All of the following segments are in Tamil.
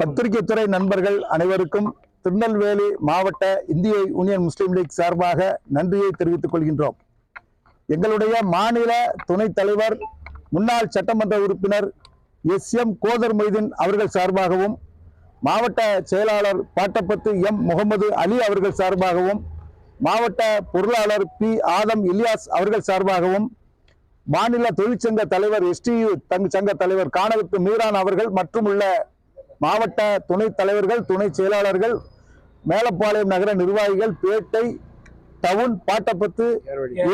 பத்திரிகை துறை நண்பர்கள் அனைவருக்கும் திருநெல்வேலி மாவட்ட இந்திய யூனியன் முஸ்லீம் லீக் சார்பாக நன்றியை தெரிவித்துக் கொள்கின்றோம். எங்களுடைய மாநில துணைத் தலைவர் முன்னாள் சட்டமன்ற உறுப்பினர் எஸ். எம். கோதர் மொய்தீன் அவர்கள் சார்பாகவும் மாவட்ட செயலாளர் பாட்டப்பத்து எம். முகமது அலி அவர்கள் சார்பாகவும் மாவட்ட பொருளாளர் பி. ஆதம் இலியாஸ் அவர்கள் சார்பாகவும் மாநில தொழிற்சங்க தலைவர் எஸ்டியு தங் சங்க தலைவர் கானகத்து மீரான் அவர்கள் மற்றும் உள்ள மாவட்ட துணைத் தலைவர்கள் துணை செயலாளர்கள் மேலப்பாளையம் நகர நிர்வாகிகள் பேட்டை டவுன் பாட்டப்பத்து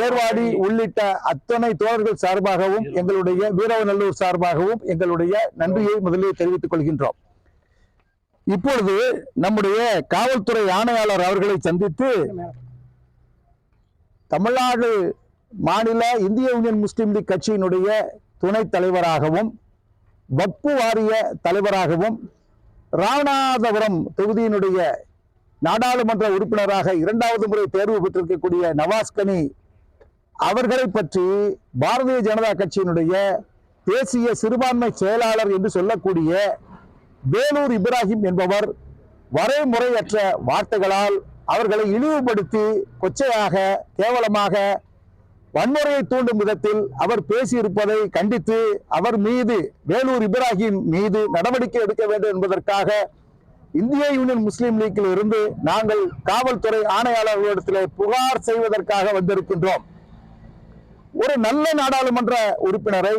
ஏர்வாடி உள்ளிட்ட அத்தனை தோழர்கள் சார்பாகவும் எங்களுடைய வீரவநல்லூர் சார்பாகவும் எங்களுடைய நன்றியை முதலில் தெரிவித்துக் கொள்கின்றோம். இப்பொழுது நம்முடைய காவல்துறை ஆணையாளர் அவர்களை சந்தித்து தமிழ்நாடு மாநில இந்திய யூனியன் முஸ்லீம் லீக் கட்சியினுடைய துணைத் தலைவராகவும் வக்பு வாரிய தலைவராகவும் ராமநாதபுரம் தொகுதியினுடைய நாடாளுமன்ற உறுப்பினராக இரண்டாவது முறை தேர்வு பெற்றிருக்கக்கூடிய நவாஸ்கனி அவர்களை பற்றி பாரதிய ஜனதா கட்சியினுடைய தேசிய சிறுபான்மை செயலாளர் என்று சொல்லக்கூடிய வேலூர் இப்ராஹிம் என்பவர் வரைமுறையற்ற வார்த்தைகளால் அவர்களை இழிவுபடுத்தி கொச்சையாக கேவலமாக வன்முறையை தூண்டும் விதத்தில் அவர் பேசியிருப்பதை கண்டித்து அவர் மீது வேலூர் இப்ராஹிம் மீது நடவடிக்கை எடுக்க வேண்டும் என்பதற்காக இந்திய யூனியன் முஸ்லீம் லீக்கில் இருந்து நாங்கள் காவல்துறை ஆணையாளர்களிடத்தில் புகார் செய்வதற்காக வந்திருக்கின்றோம். ஒரு நல்ல நாடாளுமன்ற உறுப்பினரை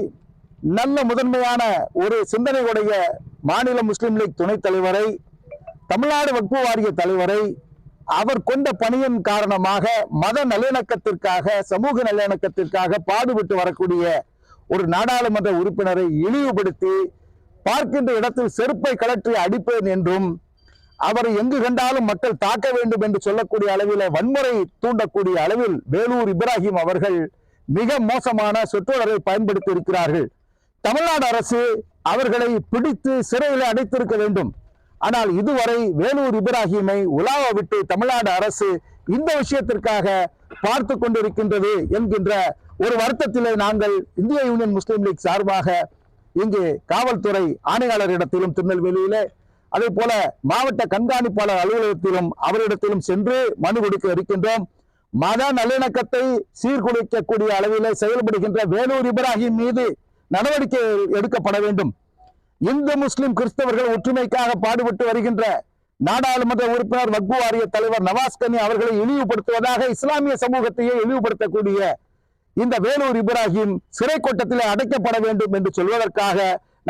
நல்ல முதன்மையான ஒரு சிந்தனை உடைய மாநில முஸ்லீம் லீக் துணைத் தலைவரை தமிழ்நாடு வக்பு வாரிய தலைவரை அவர் கொண்ட பணியின் காரணமாக மத நல்லிணக்கத்திற்காக சமூக நல்லிணக்கத்திற்காக பாடுபட்டு வரக்கூடிய ஒரு நாடாளுமன்ற உறுப்பினரை இழிவுபடுத்தி பார்க்கின்ற இடத்தில் செருப்பை கலற்றி அடிப்பேன் என்றும் அவரை எங்கு கண்டாலும் மக்கள் தாக்க வேண்டும் என்று சொல்லக்கூடிய அளவில் வன்முறை தூண்டக்கூடிய அளவில் வேலூர் இப்ராஹிம் அவர்கள் மிக மோசமான சொற்றொடரை பயன்படுத்தி இருக்கிறார்கள். தமிழ்நாடு அரசு அவர்களை பிடித்து சிறையில் அடைத்திருக்க வேண்டும். ஆனால் இதுவரை வேலூர் இப்ராஹிமை உலாவ விட்டு தமிழ்நாடு அரசு இந்த விஷயத்திற்காக பார்த்து கொண்டிருக்கின்றது என்கின்ற ஒரு வருத்தத்திலே நாங்கள் இந்திய யூனியன் முஸ்லீம் லீக் சார்பாக இங்கு காவல்துறை ஆணையாளரிடத்திலும் திருநெல்வேலியிலே அதே போல மாவட்ட கண்காணிப்பாளர் அலுவலகத்திலும் அவரிடத்திலும் சென்று மனு கொடுக்க இருக்கின்றோம். மத நல்லிணக்கத்தை சீர்குலைக்கக்கூடிய அளவில் செயல்படுகின்ற வேலூர் இப்ராஹிம் மீது நடவடிக்கை எடுக்கப்பட வேண்டும். இந்து முஸ்லிம் கிறிஸ்தவர்கள் ஒற்றுமைக்காக பாடுபட்டு வருகின்ற நாடாளுமன்ற உறுப்பினர் வக்பு வாரிய தலைவர் நவாஸ்கனி அவர்களை இழிவுபடுத்துவதாக இஸ்லாமிய சமூகத்தையே இழிவுபடுத்தக்கூடிய இந்த வேலூர் இப்ராஹிம் சிறை கோட்டத்திலே அடைக்கப்பட வேண்டும் என்று சொல்வதற்காக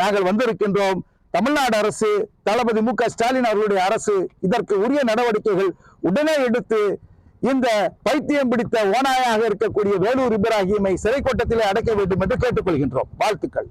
நாங்கள் வந்திருக்கின்றோம். தமிழ்நாடு அரசு தளபதி மு க ஸ்டாலின் அவர்களுடைய அரசு இதற்கு உரிய நடவடிக்கைகள் உடனே எடுத்து இந்த பைத்தியம் பிடித்த ஓனாயாக இருக்கக்கூடிய வேலூர் இப்ராஹிமை சிறை கோட்டத்திலே அடைக்க வேண்டும் என்று கேட்டுக்கொள்கின்றோம். வாழ்த்துக்கள்.